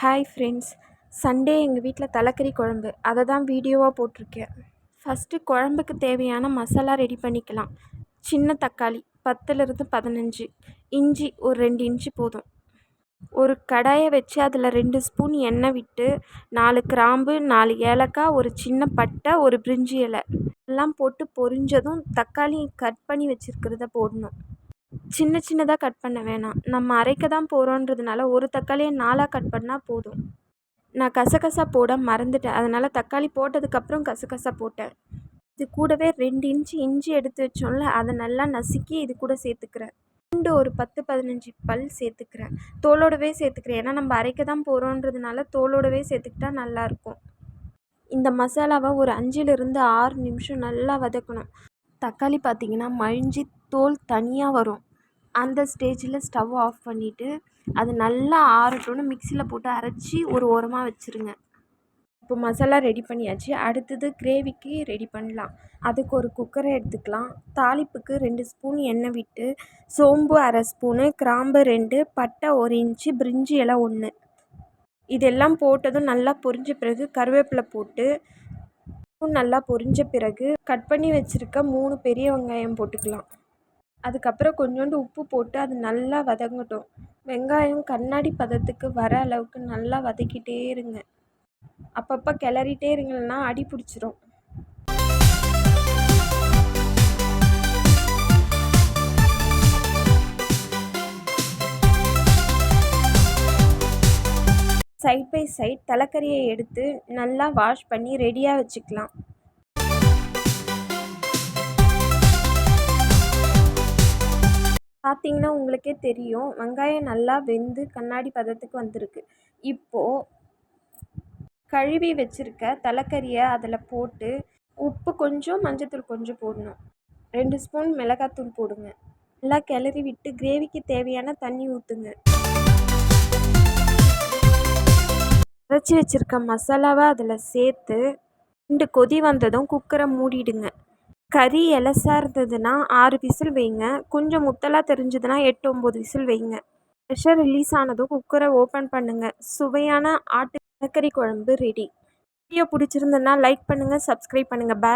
Hi friends Sunday எங்கள் வீட்டில் தலைக்கறி குழம்பு. அதை தான் வீடியோவாக போட்டிருக்கேன். ஃபஸ்ட்டு குழம்புக்கு தேவையான மசாலா ரெடி பண்ணிக்கலாம். சின்ன தக்காளி பத்துலேருந்து பதினஞ்சு. இஞ்சி ஒரு ரெண்டு இன்ச்சு போதும். ஒரு கடாயை வச்சு அதில் ரெண்டு ஸ்பூன் எண்ணெய் விட்டு நாலு கிராம்பு நாலு ஏலக்காய் ஒரு சின்ன பட்டை ஒரு பிரிஞ்சி இலை. எல்லாம் போட்டு பொரிஞ்சதும் தக்காளி கட் பண்ணி வச்சுருக்கிறத போடணும். சின்ன சின்னதாக கட் பண்ண வேணாம். நம்ம அரைக்க தான் போகிறோன்றதுனால ஒரு தக்காளியை நாலாக கட் பண்ணால் போதும். நான் கசகசா போட மறந்துட்டேன். அதனால் தக்காளி போட்டதுக்கப்புறம் கசகசா போட்டேன். இது கூடவே ரெண்டு இன்ச்சு இஞ்சி எடுத்து வச்சோம்ல அதை நல்லா நசுக்கி இது கூட சேர்த்துக்கிறேன். பூண்டு ஒரு பத்து பதினஞ்சு பல் சேர்த்துக்கிறேன். தோலோடவே சேர்த்துக்கிறேன். ஏன்னா நம்ம அரைக்க தான் போகிறோன்றதுனால தோலோடவே சேர்த்துக்கிட்டா நல்லாயிருக்கும் இந்த மசாலாவை ஒரு அஞ்சிலிருந்து ஆறு நிமிஷம் நல்லா வதக்கணும். தக்காளி பார்த்திங்கன்னா மழிஞ்சி தோல் தனியாக வரும். அந்த ஸ்டேஜில் ஸ்டவ் ஆஃப் பண்ணிவிட்டு அது நல்லா ஆறட்டும்னு மிக்சியில் போட்டு அரைச்சி ஒரு ஓரமாக வச்சுருங்க. இப்போ மசாலா ரெடி பண்ணியாச்சு. அடுத்தது கிரேவிக்கு ரெடி பண்ணலாம். அதுக்கு ஒரு குக்கரை எடுத்துக்கலாம். தாளிப்புக்கு ரெண்டு ஸ்பூன் எண்ணெய் விட்டு சோம்பு அரை ஸ்பூனு கிராம்பு ரெண்டு பட்டை ஒரு இன்ச்சு பிரிஞ்சி இலை ஒன்று இதெல்லாம் போட்டதும் நல்லா பொரிஞ்ச பிறகு கருவேப்பிலை போட்டு நல்லா பொரிஞ்ச பிறகு கட் பண்ணி வச்சுருக்க மூணு பெரிய வெங்காயம் போட்டுக்கலாம். அதுக்கப்புறம் கொஞ்சோண்டு உப்பு போட்டு அது நல்லா வதங்கட்டும். வெங்காயம் கண்ணாடி பதத்துக்கு வர அளவுக்கு நல்லா வதக்கிட்டே இருங்க. அப்பப்போ கிளறிட்டே இருங்கன்னா அடி பிடிச்சிரும். சைட் பை சைட் தலைக்கறியை எடுத்து நல்லா வாஷ் பண்ணி ரெடியாக வச்சுக்கலாம். பார்த்தீங்கன்னா உங்களுக்கே தெரியும். வெங்காயம் நல்லா வெந்து கண்ணாடி பதத்துக்கு வந்திருக்கு. இப்போது கழுவி வச்சுருக்க தலைக்கறியை அதில் போட்டு உப்பு கொஞ்சம் மஞ்சத்தூள் கொஞ்சம் போடணும். ரெண்டு ஸ்பூன் மிளகாத்தூள் போடுங்க. நல்லா கிளறி விட்டு கிரேவிக்கு தேவையான தண்ணி ஊற்றுங்க அரைச்சி வச்சுருக்க மசாலாவை அதில் சேர்த்து ரெண்டு கொதி வந்ததும் குக்கரை மூடிடுங்க. கறி எலசாக இருந்ததுன்னா ஆறு விசில் வைங்க. கொஞ்சம் முத்தலாக தெரிஞ்சதுன்னா எட்டு ஒம்பது விசில் வைங்க. ப்ரெஷர் ரிலீஸ் ஆனதும் குக்கரை ஓப்பன் பண்ணுங்கள் சுவையான ஆட்டு கறி குழம்பு ரெடி வீடியோ பிடிச்சிருந்ததுன்னா லைக் பண்ணுங்கள் சப்ஸ்கிரைப் பண்ணுங்கள் பே